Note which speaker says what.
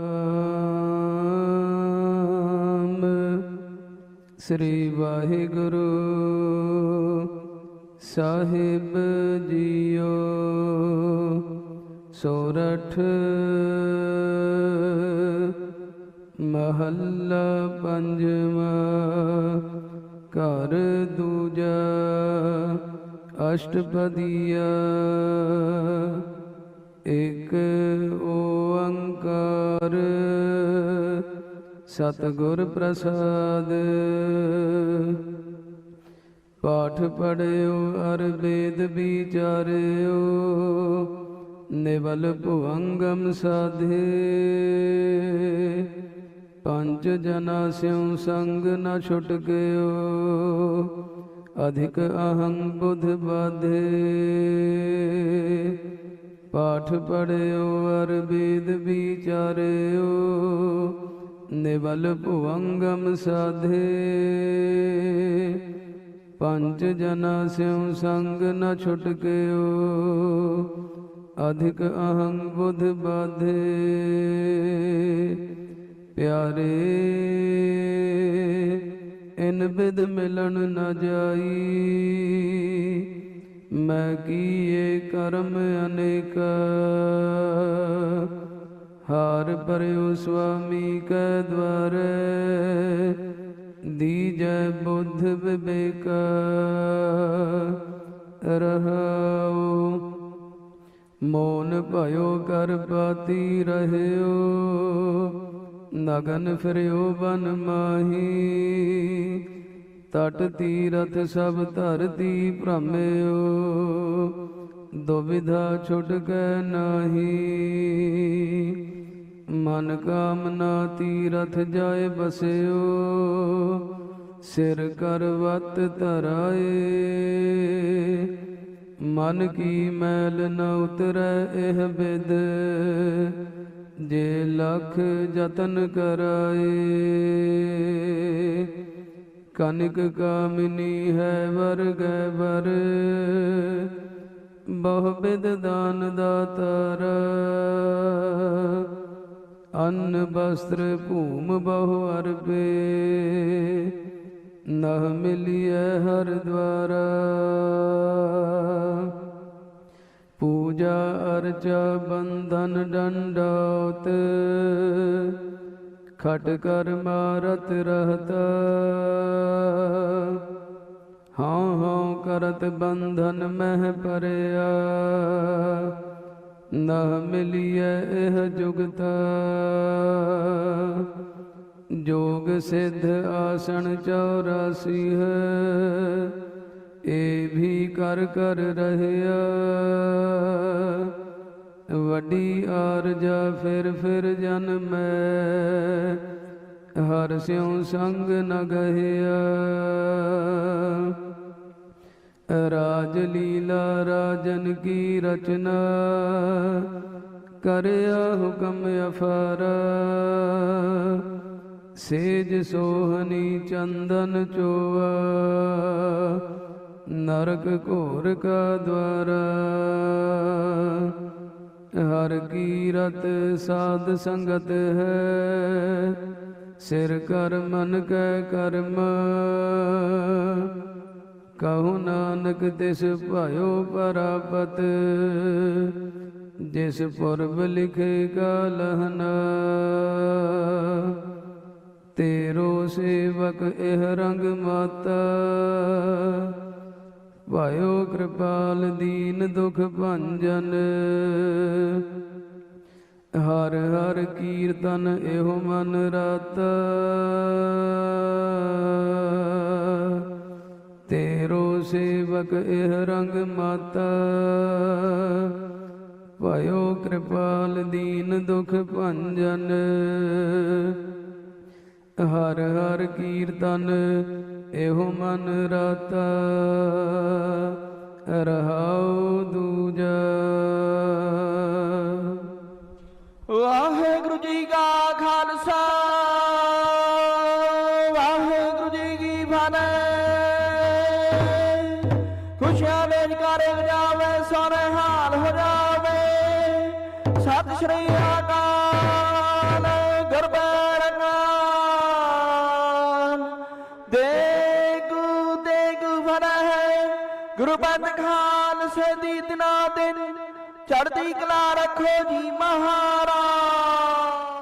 Speaker 1: ਨਾਮ ਸ੍ਰੀ ਵਾਹਿਗੁਰੂ ਸਾਹਿਬ ਜੀਓ। ਸੋਰਠ ਮਹੱਲਾ ਪੰਜਵਾ ਘਰ ਦੂਜਾ ਅਸ਼ਟਪਦੀਆ। ਇਕ ਓੰਕਾਰ ਸਤਿਗੁਰ ਪ੍ਰਸਾਦ। ਪਾਠ ਪੜਿਓ ਅਰ ਵੇਦ ਵਿਚਾਰਿਓ, ਨਿਵਲ ਭੁਵੰਗਮ ਸਾਧੇ। ਪੰਜ ਜਨਾ ਸਿਉ ਸੰਗ ਨ ਛੁਟ ਗਿਓ ਅਧਿਕ ਅਹੰ ਬੁਧ ਬਾਧੇ। ਪਾਠ ਪੜਿਓ ਅਰ ਵੇਦ ਵਿਚਾਰਿਓ, ਨਿਵਲ ਭੁਵੰਗਮ ਸਾਧੇ। ਪੰਜ ਜਨਾ ਸਿਉ ਸੰਗ ਨ ਛੁਟ ਅਧਿਕ ਅਹੰ ਬੁਧ ਬਾਧੇ। ਪਿਆਰੇ, ਇਨ ਬਿਦ ਮਿਲਣ ਨ ਜਾਈ ਮੈਂ ਕੀਏ ਕਰਮ ਅਨੇਕ, ਹਾਰ ਪਰਿਓ ਸੁਆਮੀ ਕੈ ਦਵਾਰੇ, ਦੀਜੈ ਬੁੱਧ ਵਿਵੇਕ, ਰਹਾਉ। ਮੋਨ ਭਇਓ ਕਰ ਪਾਤੀ ਰਹਿਓ, ਨਗਨ ਫਿਰਿਓ ਬਨ ਮਾਹੀ। ਤਟ ਤੀਰਥ ਸਭ ਧਰਤੀ ਭ੍ਰਮਿਓ ਦੁਵਿਧਾ ਛੁਟ ਗੈ ਨਾਹੀ। ਮਨ ਕਾਮਨਾ ਤੀਰਥ ਜਾਏ ਬਸਿਓ, ਸਿਰ ਕਰਵਤ ਧਰਾਏ। ਮਨ ਕੀ ਮੈਲ ਨ ਉਤਰੈ ਇਹ ਬਿਦ, ਜੇ ਲਖ ਯਤਨ ਕਰਾਏ। ਕਨਿਕ ਕਾਮਨੀ ਹੈ ਵਰਗੈ ਵਰ, ਬਹੁ ਬਿਦ ਦਾਨ ਦਾਤਰ। ਅੰਨ ਬਸਤਰ ਭੂਮ ਬਹੁ ਅਰਬੇ ਨਹ ਮਿਲਿਐ ਹਰ ਦਵਾਰਾ। ਪੂਜਾ ਅਰਚਾ ਬੰਧਨ ਡੰਡੋਤ ਖਟ ਕਰ ਮਾਰਤ ਰਹਤਾ। ਹਉ ਹਉ ਕਰਤ ਬੰਧਨ ਮਹਿ ਪਰਿਆ। ਨਾ ਮਿਲਿਐ ਇਹ ਜੁਗਤਾ। ਜੋਗ ਸਿੱਧ ਆਸਣ 84 ਹੈ। ਏ ਵੀ ਕਰ ਕਰ ਰਹਿਆ। ਵੱਡੀ ਆਰਜਾ ਫਿਰ ਫਿਰ ਜਨਮੈ ਹਰ ਸਿਉ ਸੰਗ ਨ ਗਹਿਆ। ਰਾਜ ਲੀਲਾ ਰਾਜਨ ਕੀ ਰਚਨਾ। ਕਰਿਆ ਹੁਕਮ ਅਫਾਰਾ। ਸੇਜ ਸੋਹਣੀ ਚੰਦਨ ਚੋਆ। ਨਰਕ ਘੋਰ ਕਾ ਦਵਾਰਾ ਹਰ ਕੀਰਤ ਸਾਧ ਸੰਗਤ ਹੈ। ਸਿਰ ਕਰ ਮਨ ਕੈ ਕਰਮ। ਕਹੂ ਨਾਨਕ ਤਿਸ ਭਾਇਓ ਪਰਾਪਤ। ਜਿਸ ਪੁਰਬ ਲਿਖੇਗਾ ਲਹਨਾ। ਤੇਰੋ ਸੇਵਕ ਇਹ ਰੰਗ ਮਾਤਾ। ਭਾਇਓ ਕਿਰਪਾਲ ਦੀਨ ਦੁਖ ਭੰਜਨ। ਹਰ ਹਰ ਕੀਰਤਨ ਇਹੋ ਮਨ ਰਾਤਾ। ਤੇਰੋ ਸੇਵਕ ਇਹ ਰੰਗ ਮਾਤਾ। ਭਾਇਓ ਕਿਰਪਾਲ ਦੀਨ ਦੁਖ ਭੰਜਨ। ਹਰ ਹਰ ਕੀਰਤਨ ਇਹੋ ਮਨ ਰਾਤਾ। ਰਹਾਉ ਦੂਜਾ।
Speaker 2: ਵਾਹਿਗੁਰੂ ਜੀ ਕਾ ਖਾਲਸਾ, ਵਾਹਿਗੁਰੂ ਜੀ ਕੀ ਫਤਿਹ। ਖੁਸ਼ੀਆਂ ਦੇ ਜਕਾਰੇ ਵਜਾਵੇ ਸੋਨੇ ਹਾਲ ਹੋ ਜਾਵੇ ਸਤਿ ਸ਼੍ਰੀ ਅਕਾਲ। ਗੁਰੂ ਬੰਦ ਖਾਲਸੇ ਦੀ ਦਿਨਾ ਦਿਨ ਚੜ੍ਹਦੀ ਕਲਾ ਰੱਖੋ ਜੀ ਮਹਾਰਾਜ।